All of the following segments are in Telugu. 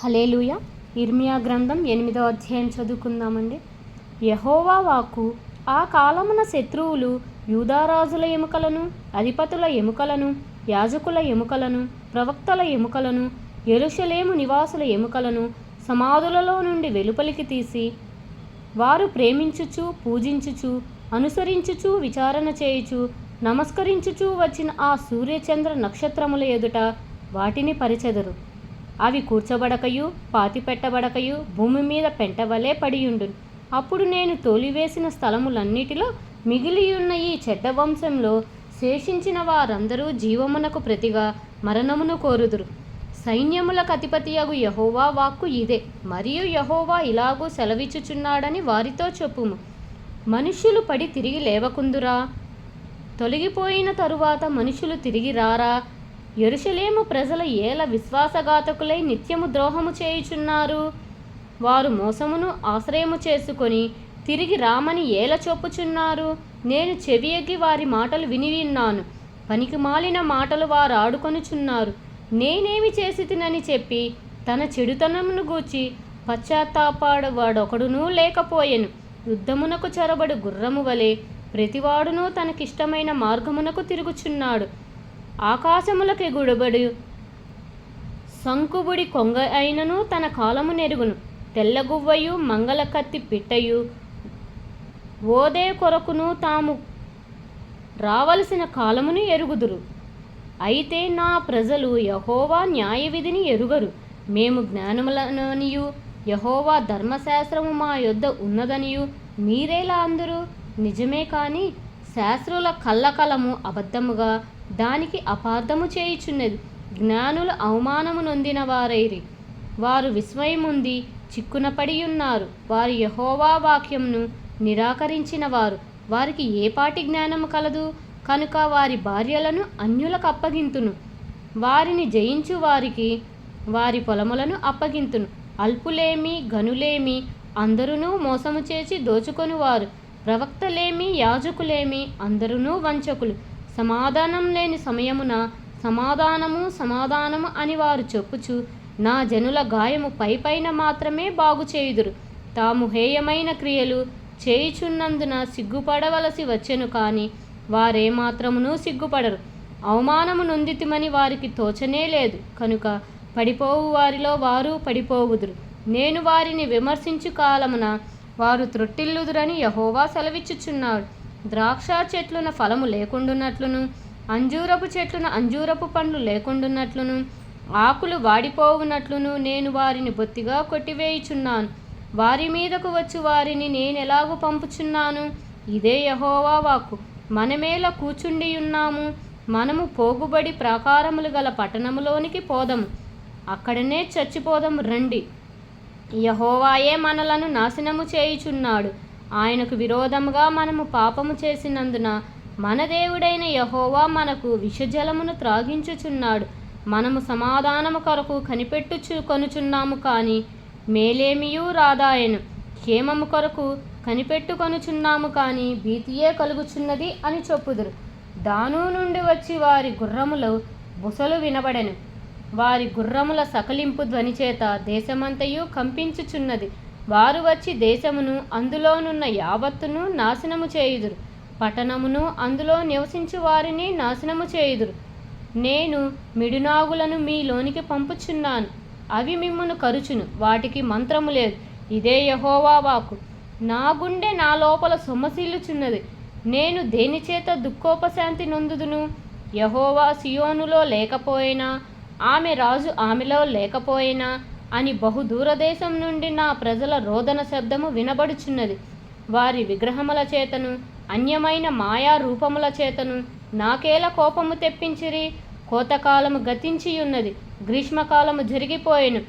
హలేలుయ ఇర్మియా గ్రంథం ఎనిమిదో అధ్యాయం చదువుకుందామండి. యహోవా వాకు ఆ కాలమున శత్రువులు యూదారాజుల ఎముకలను అధిపతుల ఎముకలను యాజకుల ఎముకలను ప్రవక్తల ఎముకలను ఎరుషలేము నివాసుల ఎముకలను సమాధులలో నుండి వెలుపలికి తీసి వారు ప్రేమించుచు పూజించుచు అనుసరించుచు విచారణ చేయుచు నమస్కరించుచు వచ్చిన ఆ సూర్యచంద్ర నక్షత్రముల ఎదుట వాటిని పరిచెదరు. అవి కూర్చబడకయు పాతిపెట్టబడకయు భూమి మీద పెంటవలే పడియుండును అప్పుడు నేను తోలివేసిన స్థలములన్నిటిలో మిగిలియున్న ఈ చెడ్డ వంశంలో శేషించిన వారందరూ జీవమునకు ప్రతిగా మరణమును కోరుదురు. సైన్యములకు అధిపతియగు యహోవా వాక్కు ఇదే. మరియు యహోవా ఇలాగూ సెలవిచ్చుచున్నాడని వారితో చెప్పుము. మనుష్యులు పడి తిరిగి లేవకుందురా? తొలగిపోయిన తరువాత మనుషులు తిరిగి రారా? ఎరుషలేము ప్రజల ఏల విశ్వాసఘాతకులై నిత్యము ద్రోహము చేయుచున్నారు. వారు మోసమును ఆశ్రయము చేసుకొని తిరిగి రామని ఏల చొప్పుచున్నారు. నేను చెవియగి వారి మాటలు విని విన్నాను. పనికి మాలిన మాటలు వారు ఆడుకొనుచున్నారు. నేనేమి చేసి తినని చెప్పి తన చెడుతనమును గూర్చి పశ్చాత్తాపాడు వాడొకడునూ లేకపోయెను. యుద్ధమునకు చొరబడు గుర్రము వలె ప్రతివాడునూ తనకిష్టమైన మార్గమునకు తిరుగుచున్నాడు. ఆకాశములకి గుడబడి సంకుబుడి కొంగ అయినను తన కాలము నెరుగును. తెల్లగువ్వయు మంగళ కత్తి పిట్టయు. ఓదే కొరకును తాము రావలసిన కాలమును ఎరుగుదురు. అయితే నా ప్రజలు యహోవా న్యాయ విధిని ఎరుగరు. మేము జ్ఞానములననియు. యహోవా ధర్మశాస్త్రము మా యొద్ద ఉన్నదనియు. మీరేలా అందరూ? నిజమే కానీ శాస్త్రుల కళ్ళకలము అబద్ధముగా దానికి అపార్థము చేయుచున్నది. జ్ఞానులు అవమానము నొందిన వారైరి వారు విస్మయముంది చిక్కునపడి ఉన్నారు వారి యహోవా వాక్యంను నిరాకరించిన వారు వారికి ఏపాటి జ్ఞానము కలదు? కనుక వారి భార్యలను అన్యులకు అప్పగింతును. వారిని జయించు వారికి వారి పొలములను అప్పగింతును. అల్పులేమి గనులేమి అందరునూ మోసము చేసి దోచుకొనువారు. ప్రవక్తలేమి యాజకులేమి అందరునూ వంచకులు. సమాధానం లేని సమయమున సమాధానము సమాధానము అని వారు చెప్పుచు నా జనుల గాయము పైపైన మాత్రమే బాగు చేయుదురు. తాము హేయమైన క్రియలు చేయుచున్నందున సిగ్గుపడవలసి వచ్చెను కానీ వారేమాత్రమునూ సిగ్గుపడరు. అవమానము నొందితిమని వారికి తోచనే లేదు. కనుక పడిపోవు వారిలో వారు పడిపోవుదురు. నేను వారిని విమర్శించు కాలమున వారు త్రొట్టిల్లుదురని యహోవా సెలవిచ్చుచున్నాడు. ద్రాక్ష చెట్లున ఫలము లేకుండున్నట్లును అంజూరపు చెట్లున అంజూరపు పండ్లు లేకుండున్నట్లును ఆకులు వాడిపోవునట్లును నేను వారిని బొత్తిగా కొట్టివేయుచున్నాను. వారి మీదకు వచ్చు వారిని నేనెలాగు పంపుచున్నాను? ఇదే యహోవా వాక్కు. మనమేల కూర్చుండి ఉన్నాము మనము పోగుబడి ప్రాకారములు గల పట్టణములోనికి పోదము. అక్కడనే చచ్చిపోదము రండి. యహోవాయే మనలను నాశనము చేయుచున్నాడు. ఆయనకు విరోధముగా మనము పాపము చేసినందున మన దేవుడైన యహోవా మనకు విషజలమును త్రాగించుచున్నాడు. మనము సమాధానము కొరకు కనిపెట్టుచు కొనుచున్నాము కానీ మేలేమియూ రాదాయను. క్షేమము కొరకు కనిపెట్టుకొనుచున్నాము కానీ భీతియే కలుగుచున్నది అని చెప్పుదురు. దాను నుండి వచ్చి వారి గుర్రములు బుసలు వినబడెను. వారి గుర్రముల సకలింపు ధ్వనిచేత దేశమంతయు కంపించుచున్నది. వారు వచ్చి దేశమును అందులోనున్న యావత్తును నాశనము చేయుదురు. పట్టణమును అందులో నివసించు వారిని నాశనము చేయుదురు. నేను మిడునాగులను మీలోనికి పంపుచున్నాను. అవి మిమ్మును కరుచును. వాటికి మంత్రము లేదు. ఇదే యహోవా వాకు నా గుండె నా లోపల సొమ్మసిల్లుచున్నది నేను దేనిచేత దుఃఖోపశాంతి నొందుదును? యహోవా సియోనులో లేకపోయినా ఆమె రాజు ఆమెలో లేకపోయినా అని బహు దూరదేశం నుండి నా ప్రజల రోదన శబ్దము వినబడుచున్నది. వారి విగ్రహముల చేతను అన్యమైన మాయా రూపముల చేతను నాకేల కోపము తెప్పించిరి? కోతకాలము గతించియున్నది గ్రీష్మకాలము జరిగిపోయెను.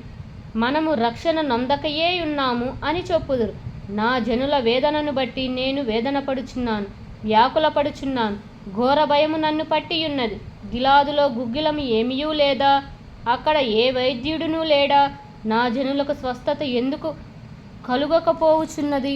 మనము రక్షణ నొందకయే ఉన్నాము అని చెప్పుదురు. నా జనుల వేదనను బట్టి నేను వేదన పడుచున్నాను వ్యాకుల పడుచున్నాను ఘోర భయము నన్ను పట్టియున్నది. గిలాదులో గుగ్గిలము ఏమీయూ లేదా? అక్కడ ఏ వైద్యుడునూ లేడా? నా జనులకు స్వస్థత ఎందుకు కలుగకపోవచ్చున్నది